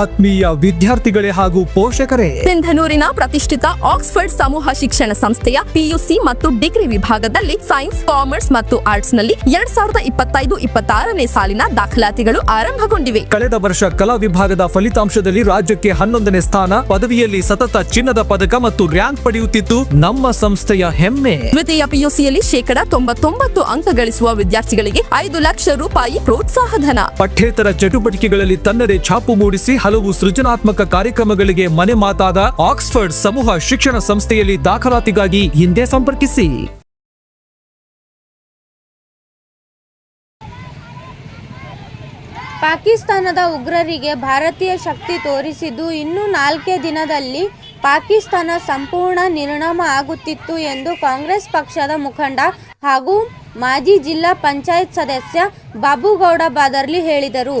ಆತ್ಮೀಯ ವಿದ್ಯಾರ್ಥಿಗಳೇ ಹಾಗೂ ಪೋಷಕರೇ. ಸಿಂಧನೂರಿನ ಪ್ರತಿಷ್ಠಿತ ಆಕ್ಸ್ಫರ್ಡ್ ಸಮೂಹ ಶಿಕ್ಷಣ ಸಂಸ್ಥೆಯ ಪಿಯುಸಿ ಮತ್ತು ಡಿಗ್ರಿ ವಿಭಾಗದಲ್ಲಿ ಸೈನ್ಸ್ ಕಾಮರ್ಸ್ ಮತ್ತು ಆರ್ಟ್ಸ್ನಲ್ಲಿ ಎರಡ್ ಸಾವಿರದ ಇಪ್ಪತ್ತೈದು ಇಪ್ಪತ್ತಾರನೇ ಸಾಲಿನ ದಾಖಲಾತಿಗಳು ಆರಂಭಗೊಂಡಿವೆ. ಕಳೆದ ವರ್ಷ ಕಲಾ ವಿಭಾಗದ ಫಲಿತಾಂಶದಲ್ಲಿ ರಾಜ್ಯಕ್ಕೆ ಹನ್ನೊಂದನೇ ಸ್ಥಾನ ಪದವಿಯಲ್ಲಿ ಸತತ ಚಿನ್ನದ ಪದಕ ಮತ್ತು ರ್ಯಾಂಕ್ ಪಡೆಯುತ್ತಿದ್ದು ನಮ್ಮ ಸಂಸ್ಥೆಯ ಹೆಮ್ಮೆ. ದ್ವಿತೀಯ ಪಿಯುಸಿಯಲ್ಲಿ ಶೇಕಡ ತೊಂಬತ್ತೊಂಬತ್ತು ಅಂಕ ಗಳಿಸುವ ವಿದ್ಯಾರ್ಥಿಗಳಿಗೆ ಐದು ಲಕ್ಷ ರೂಪಾಯಿ ಪ್ರೋತ್ಸಾಹಧನ ಪಠ್ಯೇತರ ಚಟುವಟಿಕೆಗಳಲ್ಲಿ ತನ್ನದೇ ಛಾಪು ಮೂಡಿಸಿ ಹಲವು ಸೃಜನಾತ್ಮಕ ಕಾರ್ಯಕ್ರಮಗಳಿಗೆ ಮನೆ ಮಾತಾದ ಆಕ್ಸ್ಫರ್ಡ್ ಸಮೂಹ ಶಿಕ್ಷಣ ಸಂಸ್ಥೆಯಲ್ಲಿ ದಾಖಲಾತಿಗಾಗಿ ಹಿಂದೆ ಸಂಪರ್ಕಿಸಿ. ಪಾಕಿಸ್ತಾನದ ಉಗ್ರರಿಗೆ ಭಾರತೀಯ ಶಕ್ತಿ ತೋರಿಸಿದ್ದು ಇನ್ನೂ ನಾಲ್ಕೇ ದಿನದಲ್ಲಿ ಪಾಕಿಸ್ತಾನ ಸಂಪೂರ್ಣ ನಿರ್ಣಾಮ ಆಗುತ್ತಿತ್ತು ಎಂದು ಕಾಂಗ್ರೆಸ್ ಪಕ್ಷದ ಮುಖಂಡ ಹಾಗೂ ಮಾಜಿ ಜಿಲ್ಲಾ ಪಂಚಾಯತ್ ಸದಸ್ಯ ಬಾಬುಗೌಡ ಬಾದರ್ಲಿ ಹೇಳಿದರು.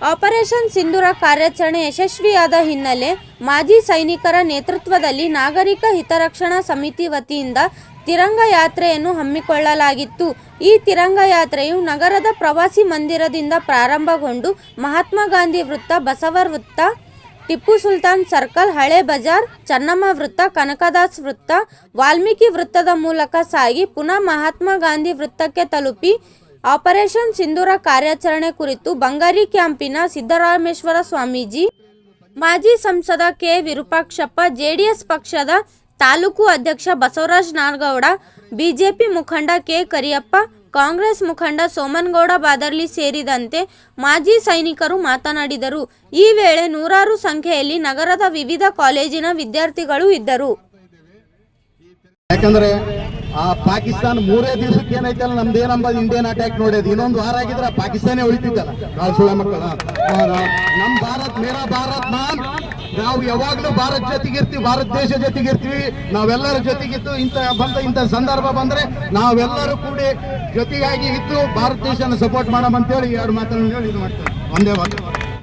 ಆಪರೇಷನ್ ಸಿಂಧೂರ ಕಾರ್ಯಾಚರಣೆ ಯಶಸ್ವಿಯಾದ ಹಿನ್ನೆಲೆ ಮಾಜಿ ಸೈನಿಕರ ನೇತೃತ್ವದಲ್ಲಿ ನಾಗರಿಕ ಹಿತರಕ್ಷಣಾ ಸಮಿತಿ ವತಿಯಿಂದ ತಿರಂಗ ಯಾತ್ರೆಯನ್ನು ಹಮ್ಮಿಕೊಳ್ಳಲಾಗಿತ್ತು. ಈ ತಿರಂಗ ಯಾತ್ರೆಯು ನಗರದ ಪ್ರವಾಸಿ ಮಂದಿರದಿಂದ ಪ್ರಾರಂಭಗೊಂಡು ಮಹಾತ್ಮ ಗಾಂಧಿ ವೃತ್ತ, ಬಸವ ವೃತ್ತ, ಟಿಪ್ಪು ಸುಲ್ತಾನ್ ಸರ್ಕಲ್, ಹಳೆ ಬಜಾರ್, ಚನ್ನಮ್ಮ ವೃತ್ತ, ಕನಕದಾಸ್ ವೃತ್ತ, ವಾಲ್ಮೀಕಿ ವೃತ್ತದ ಮೂಲಕ ಸಾಗಿ ಪುನಃ ಮಹಾತ್ಮ ಗಾಂಧಿ ವೃತ್ತಕ್ಕೆ ತಲುಪಿ ಆಪರೇಷನ್ ಸಿಂಧೂರ ಕಾರ್ಯಾಚರಣೆ ಕುರಿತು ಬಂಗಾರಿ ಕ್ಯಾಂಪಿನ ಸಿದ್ದರಾಮೇಶ್ವರ ಸ್ವಾಮೀಜಿ, ಮಾಜಿ ಸಂಸದ ಕೆ. ವಿರೂಪಾಕ್ಷಪ್ಪ, ಜೆಡಿಎಸ್ ಪಕ್ಷದ ತಾಲೂಕು ಅಧ್ಯಕ್ಷ ಬಸವರಾಜ್ ನಾರ್ಗೌಡ, ಬಿಜೆಪಿ ಮುಖಂಡ ಕೆ. ಕರಿಯಪ್ಪ, ಕಾಂಗ್ರೆಸ್ ಮುಖಂಡ ಸೋಮನ್ಗೌಡ ಬಾದರ್ಲಿ ಸೇರಿದಂತೆ ಮಾಜಿ ಸೈನಿಕರು ಮಾತನಾಡಿದರು. ಈ ವೇಳೆ ನೂರಾರು ಸಂಖ್ಯೆಯಲ್ಲಿ ನಗರದ ವಿವಿಧ ಕಾಲೇಜಿನ ವಿದ್ಯಾರ್ಥಿಗಳು ಇದ್ದರು. ಯಾಕಂದ್ರೆ ಆ ಪಾಕಿಸ್ತಾನ ಮೂರೇ ದಿವಸಕ್ಕೆ ಏನೈತಲ್ಲ, ನಮ್ದು ಏನಂಬ, ಇಂಡಿಯನ್ ಅಟ್ಯಾಕ್ ನೋಡೋದು ಇನ್ನೊಂದು ವಾರ ಆಗಿದ್ರೆ ಪಾಕಿಸ್ತಾನೇ ಉಳಿತಿದ್ದಲ್ಲ ಕಾಳ್ ಸುಳ್ಳ ಮಕ್ಕಳ. ನಮ್ ಭಾರತ್, ಮೇರಾ ಭಾರತ್ ಮಾನ್, ನಾವು ಯಾವಾಗ್ಲೂ ಭಾರತ್ ಜೊತೆಗಿರ್ತೀವಿ ಭಾರತ ದೇಶ ಜೊತೆಗಿರ್ತೀವಿ ನಾವೆಲ್ಲರ ಜೊತೆಗಿತ್ತು ಇಂಥ ಬಂದ, ಇಂಥ ಸಂದರ್ಭ ಬಂದ್ರೆ ನಾವೆಲ್ಲರೂ ಕೂಡ ಜೊತೆಗಾಗಿ ಇದ್ದು ಭಾರತ ದೇಶನ ಸಪೋರ್ಟ್ ಮಾಡಮ್ ಅಂತೇಳಿ ಎರಡು ಮಾತನ್ನು ಹೇಳಿ ಇದು ಮಾಡ್ತೇವೆ ಒಂದೇ ಮಾತು.